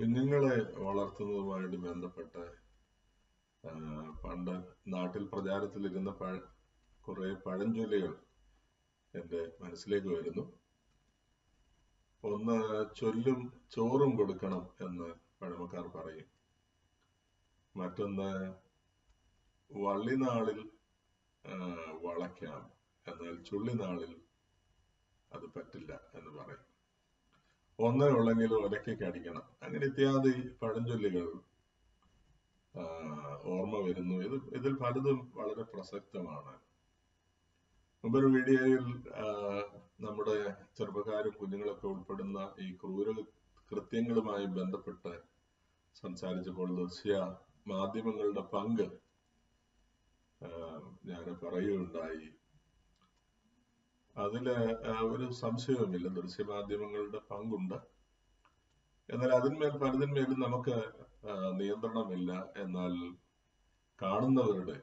കുഞ്ഞുങ്ങളെ വളർത്തുന്നതുമായിട്ട് ബന്ധപ്പെട്ട് പണ്ട് നാട്ടിൽ പ്രചാരത്തിലിരുന്ന പഴ കുറെ പഴഞ്ചൊല്ലുകൾ എന്റെ മനസ്സിലേക്ക് വരുന്നു. ഒന്ന് ചൊല്ലും ചോറും കൊടുക്കണം എന്ന് പഴമക്കാർ പറയും. മറ്റൊന്ന് വള്ളിനാളിൽ വളയ്ക്കാം എന്നാൽ ചുള്ളിനാളിൽ അത് പറ്റില്ല എന്ന് പറയും. ഒന്നേ ഉള്ളെങ്കിൽ ഒലക്കയ്ക്ക് അടിക്കണം അങ്ങനെ ഇത്യാദി പഴഞ്ചൊല്ലുകൾ ഓർമ്മ വരുന്നു. ഇത് ഇതിൽ പലതും വളരെ പ്രസക്തമാണ്. മുമ്പൊരു വീഡിയോയിൽ നമ്മുടെ ചെറുപ്പക്കാരും കുഞ്ഞുങ്ങളൊക്കെ ഉൾപ്പെടുന്ന ഈ ക്രൂര കൃത്യങ്ങളുമായി ബന്ധപ്പെട്ട് സംസാരിച്ചപ്പോൾ ദൃശ്യ മാധ്യമങ്ങളുടെ പങ്ക് ഞാൻ പറയുകയുണ്ടായി. അതിൽ ആ, ഒരു സംശയവുമില്ല ദൃശ്യമാധ്യമങ്ങളുടെ പങ്കുണ്ട്. എന്നാൽ അതിന്മേൽ പലതിന്മേലും നമുക്ക് നിയന്ത്രണമില്ല എന്നാൽ കാണുന്നവരുടെ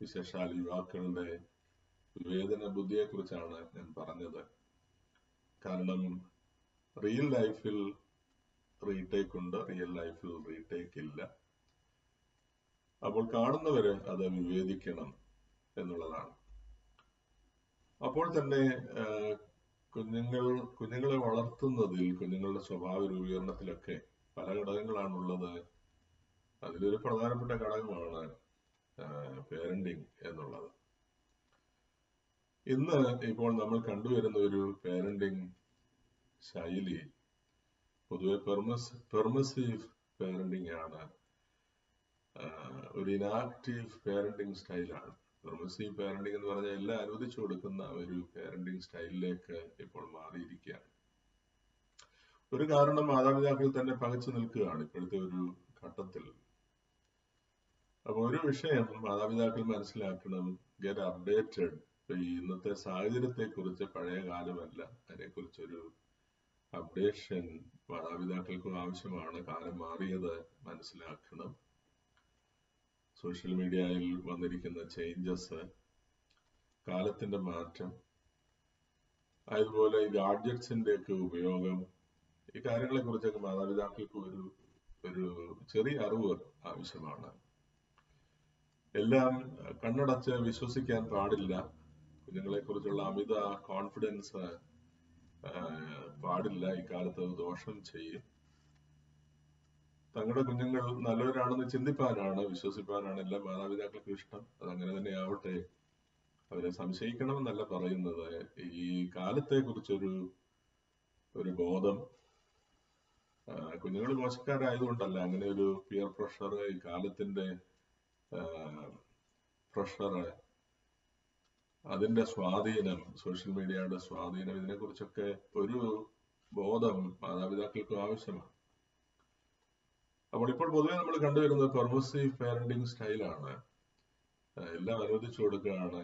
വിശേഷാൽ യുവാക്കളുടെ വിവേചന ബുദ്ധിയെക്കുറിച്ചാണ് ഞാൻ പറഞ്ഞത്. കാരണം റിയൽ ലൈഫിൽ റീടേക്ക് ഉണ്ട് റിയൽ ലൈഫിൽ റീടേക്ക് ഇല്ല. അപ്പോൾ കാണുന്നവര് അത് വിവേചിക്കണം എന്നുള്ളതാണ്. അപ്പോൾ തന്നെ കുഞ്ഞുങ്ങൾ കുഞ്ഞുങ്ങളെ വളർത്തുന്നതിൽ കുഞ്ഞുങ്ങളുടെ സ്വഭാവ രൂപീകരണത്തിലൊക്കെ പല ഘടകങ്ങളാണുള്ളത്. അതിലൊരു പ്രധാനപ്പെട്ട ഘടകമാണ് പേരന്റിങ് എന്നുള്ളത്. ഇന്ന് ഇപ്പോൾ നമ്മൾ കണ്ടുവരുന്ന ഒരു പേരന്റിങ് ശൈലി പൊതുവെ പെർമസ് പെർമസീവ് പേരന്റിങ് ആണ്. ഒരു ഇനാക്റ്റീവ് പേരന്റിങ് സ്റ്റൈലാണ് പെർമസീവ് പാരന്റിങ് എന്ന് പറഞ്ഞാൽ എല്ലാം അനുവദിച്ചു കൊടുക്കുന്ന ഒരു പാരന്റിങ് സ്റ്റൈലിലേക്ക് ഇപ്പോൾ മാറിയിരിക്കുകയാണ്. ഒരു കാരണം മാതാപിതാക്കൾ തന്നെ പകച്ചു നിൽക്കുകയാണ് ഇപ്പോഴത്തെ ഒരു ഘട്ടത്തിൽ. അപ്പൊ ഒരു വിഷയം മാതാപിതാക്കൾ മനസ്സിലാക്കണം ഗെറ്റ് അപ്ഡേറ്റഡ് ഇന്നത്തെ സാഹചര്യത്തെ കുറിച്ച് പഴയ കാലമല്ല. അതിനെക്കുറിച്ചൊരു അപ്ഡേഷൻ മാതാപിതാക്കൾക്കും ആവശ്യമാണ്. കാലം മാറിയത് മനസ്സിലാക്കണം. സോഷ്യൽ മീഡിയയിൽ വന്നിരിക്കുന്ന ചേഞ്ചസ് കാലത്തിന്റെ മാറ്റം അതുപോലെ ഗാഡ്ജറ്റ്സിന്റെ ഒക്കെ ഉപയോഗം ഈ കാര്യങ്ങളെ കുറിച്ചൊക്കെ മാതാപിതാക്കൾക്ക് ഒരു ഒരു ചെറിയ അറിവ് ആവശ്യമാണ്. എല്ലാം കണ്ണടച്ച് വിശ്വസിക്കാൻ പാടില്ല. കുഞ്ഞുങ്ങളെ കുറിച്ചുള്ള അമിത കോൺഫിഡൻസ് പാടില്ല. ഇക്കാലത്ത് ദോഷം ചെയ്യും. തങ്ങളുടെ കുഞ്ഞുങ്ങൾ നല്ലവരാണെന്ന് ചിന്തിപ്പാനാണ് വിശ്വസിപ്പാനാണ് എല്ലാ മാതാപിതാക്കൾക്കും ഇഷ്ടം. അതങ്ങനെ തന്നെ ആവട്ടെ അവരെ സംശയിക്കണമെന്നല്ല പറയുന്നത്. ഈ കാലത്തെ കുറിച്ചൊരു ഒരു ബോധം കുഞ്ഞുങ്ങൾ മോശക്കാരായതുകൊണ്ടല്ല. അങ്ങനെ ഒരു പിയർ പ്രഷർ ഈ കാലത്തിന്റെ പ്രഷർ അതിന്റെ സ്വാധീനം സോഷ്യൽ മീഡിയയുടെ സ്വാധീനം ഇതിനെക്കുറിച്ചൊക്കെ ഒരു ബോധം മാതാപിതാക്കൾക്കും ആവശ്യമാണ്. അപ്പോൾ ഇപ്പോൾ പൊതുവെ നമ്മൾ കണ്ടുവരുന്നത് പെർമസീവ് പാരന്റിങ് സ്റ്റൈലാണ് എല്ലാം അനുവദിച്ചു കൊടുക്കുകയാണ്.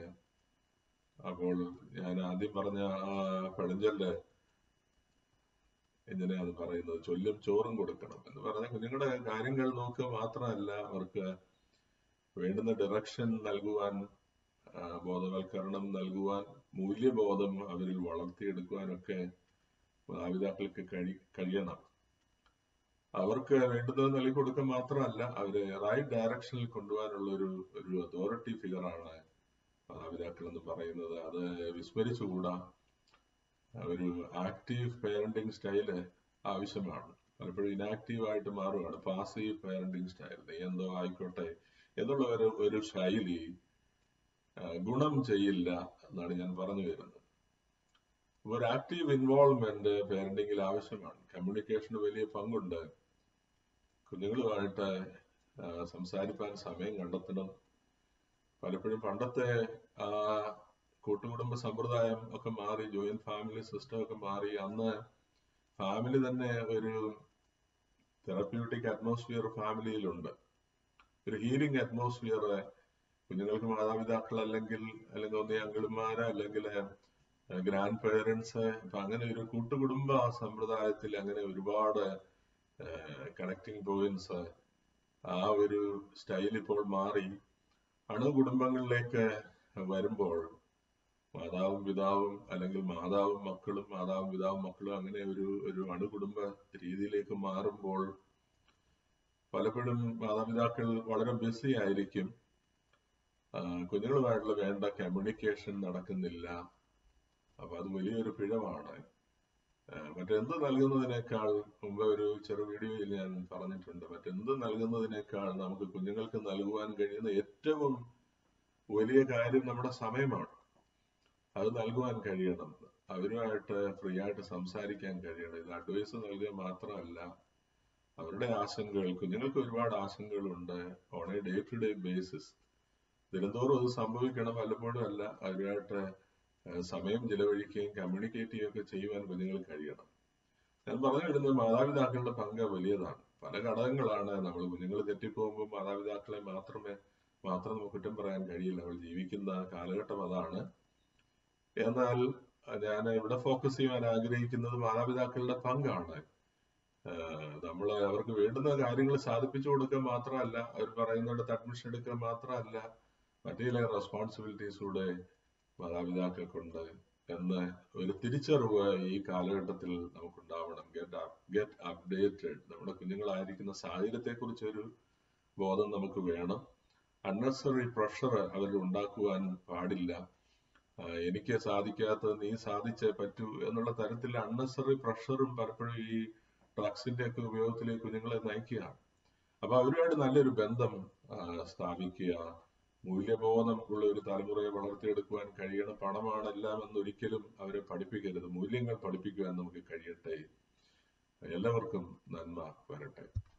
അപ്പോൾ ഞാൻ ആദ്യം പറഞ്ഞ പഴഞ്ചൊല്ല് എങ്ങനെയാണ് പറയുന്നത്? ചൊല്ലും ചോറും കൊടുക്കണം എന്ന് പറഞ്ഞ കുഞ്ഞുങ്ങളുടെ കാര്യങ്ങൾ നോക്കുക മാത്രമല്ല അവർക്ക് വേണ്ടുന്ന ഡയറക്ഷൻ നൽകുവാൻ ബോധവൽക്കരണം നൽകുവാൻ മൂല്യബോധം അവരിൽ വളർത്തിയെടുക്കുവാനൊക്കെ മാതാപിതാക്കൾക്ക് കഴി കഴിയണം. അവർക്ക് വേണ്ടുന്നത് നൽകി കൊടുക്കുക മാത്രമല്ല അവരെ റൈറ്റ് ഡയറക്ഷനിൽ കൊണ്ടുപോകാനുള്ള ഒരു ഒരു അതോറിറ്റി ഫിഗറാണ് മാതാപിതാക്കൾ എന്ന് പറയുന്നത്. അത് വിസ്മരിച്ചുകൂടാ. ഒരു ആക്റ്റീവ് പേരന്റിങ് സ്റ്റൈൽ ആവശ്യമാണ്. പലപ്പോഴും ഇനാക്റ്റീവ് ആയിട്ട് മാറുകയാണ്. പാസീവ് പേരന്റിങ് സ്റ്റൈൽ നീ എന്തോ ആയിക്കോട്ടെ എന്നുള്ള ഒരു ഒരു ശൈലി ഗുണം ചെയ്യില്ല എന്നാണ് ഞാൻ പറഞ്ഞു വരുന്നത്. ഒരു ആക്റ്റീവ് ഇൻവോൾവ്മെന്റ് പേരന്റിങ്ങിൽ ആവശ്യമാണ്. കമ്മ്യൂണിക്കേഷന് വലിയ പങ്കുണ്ട്. കുഞ്ഞുങ്ങളുമായിട്ട് സംസാരിക്കാൻ സമയം കണ്ടെത്തണം. പലപ്പോഴും പണ്ടത്തെ ആ കൂട്ടുകുടുംബ സമ്പ്രദായം ഒക്കെ മാറി ജോയിന്റ് ഫാമിലി സിസ്റ്റം ഒക്കെ മാറി അന്ന് ഫാമിലി തന്നെ ഒരു തെറപ്യൂട്ടിക് അറ്റ്മോസ്ഫിയർ ഫാമിലിയിലുണ്ട് ഒരു ഹീലിംഗ് അറ്റ്മോസ്ഫിയർ കുഞ്ഞുങ്ങൾക്ക് മാതാപിതാക്കൾ അല്ലെങ്കിൽ അല്ലെങ്കിൽ ഒന്നേ അങ്കിളുമാര് അല്ലെങ്കിൽ ഗ്രാൻഡ് പേരൻസ് അങ്ങനെ ഒരു കൂട്ടുകുടുംബ സമ്പ്രദായത്തിൽ അങ്ങനെ ഒരുപാട് കണക്ടിങ് പോയിന്റ്സ് ആ. ഒരു സ്റ്റൈൽ ഇപ്പോൾ മാറി. അണു കുടുംബങ്ങളിലേക്ക് വരുമ്പോൾ മാതാവും പിതാവും അല്ലെങ്കിൽ മാതാവും മക്കളും മാതാവും പിതാവും മക്കളും അങ്ങനെ ഒരു ഒരു അണുകുടുംബ രീതിയിലേക്ക് മാറുമ്പോൾ പലപ്പോഴും മാതാപിതാക്കൾ വളരെ ബിസി ആയിരിക്കും. കുഞ്ഞുങ്ങളുമായിട്ടുള്ള വേണ്ട കമ്മ്യൂണിക്കേഷൻ നടക്കുന്നില്ല. അപ്പൊ അത് വലിയൊരു പിഴവാണ്. മറ്റെന്ത് നൽകുന്നതിനേക്കാൾ മുമ്പ് ഒരു ചെറു വീഡിയോയിൽ ഞാൻ പറഞ്ഞിട്ടുണ്ട്. മറ്റെന്ത് നൽകുന്നതിനേക്കാൾ നമുക്ക് കുഞ്ഞുങ്ങൾക്ക് നൽകുവാൻ കഴിയുന്ന ഏറ്റവും വലിയ കാര്യം നമ്മുടെ സമയമാണ്. അത് നൽകുവാൻ കഴിയണം. അവരുമായിട്ട് ഫ്രീ ആയിട്ട് സംസാരിക്കാൻ കഴിയണം. ഇത് അഡ്വൈസ് നൽകുക മാത്രമല്ല അവരുടെ ആശങ്കകൾ കുഞ്ഞുങ്ങൾക്ക് ഒരുപാട് ആശങ്കകളുണ്ട്. On a day to day basis ദിനംതോറും അത് സംഭവിക്കണം വല്ലപ്പോഴും അല്ല. അവരുമായിട്ട് സമയം ചിലവഴിക്കുകയും കമ്മ്യൂണിക്കേറ്റ് ചെയ്യുകയൊക്കെ ചെയ്യുവാൻ കുഞ്ഞുങ്ങൾ കഴിയണം. ഞാൻ പറഞ്ഞു വരുന്നത് മാതാപിതാക്കളുടെ പങ്ക് വലിയതാണ്. പല ഘടകങ്ങളാണ് നമ്മൾ കുഞ്ഞുങ്ങൾ തെറ്റിപ്പോകുമ്പോൾ മാതാപിതാക്കളെ മാത്രമേ മാത്രം നമുക്ക് കുറ്റം പറയാൻ കഴിയില്ല. നമ്മൾ ജീവിക്കുന്ന കാലഘട്ടം അതാണ്. എന്നാൽ ഞാൻ ഇവിടെ ഫോക്കസ് ചെയ്യാൻ ആഗ്രഹിക്കുന്നത് മാതാപിതാക്കളുടെ പങ്കാണ്. നമ്മൾ അവർക്ക് വേണ്ടുന്ന കാര്യങ്ങൾ സാധിപ്പിച്ചു കൊടുക്കുക മാത്രമല്ല അവർ പറയുന്നിടത്ത് അഡ്മിഷൻ എടുക്കുക മാത്രമല്ല മറ്റു ചില റെസ്പോൺസിബിലിറ്റീസ് കൂടെ മാതാപിതാക്കൾക്കുണ്ട് എന്ന് ഒരു തിരിച്ചറിവ് ഈ കാലഘട്ടത്തിൽ നമുക്കുണ്ടാവണം. ഗെറ്റ് ഗെറ്റ് അപ്ഡേറ്റഡ് നമ്മുടെ കുഞ്ഞുങ്ങളായിരിക്കുന്ന സാഹചര്യത്തെ കുറിച്ച് ഒരു ബോധം നമുക്ക് വേണം. അൺനെസറി പ്രഷർ അവരിൽ ഉണ്ടാക്കുവാൻ പാടില്ല. എനിക്ക് സാധിക്കാത്തത് നീ സാധിച്ചേ പറ്റൂ എന്നുള്ള തരത്തിൽ അൺനെസറി പ്രഷറും പലപ്പോഴും ഈ ഡ്രഗ്സിന്റെ ഒക്കെ ഉപയോഗത്തിലേക്ക് കുഞ്ഞുങ്ങളെ നയിക്കുകയാണ് അപ്പൊ അവരുമായിട്ട് നല്ലൊരു ബന്ധം സ്ഥാപിക്കുക. മൂല്യബോധം ഉള്ള ഒരു തലമുറയെ വളർത്തിയെടുക്കുവാൻ കഴിയണം പണമാണ് എല്ലാം എന്നൊരിക്കലും അവരെ പഠിപ്പിക്കരുത്. മൂല്യങ്ങൾ പഠിപ്പിക്കുവാൻ നമുക്ക് കഴിയട്ടെ. എല്ലാവർക്കും നന്മ വരട്ടെ.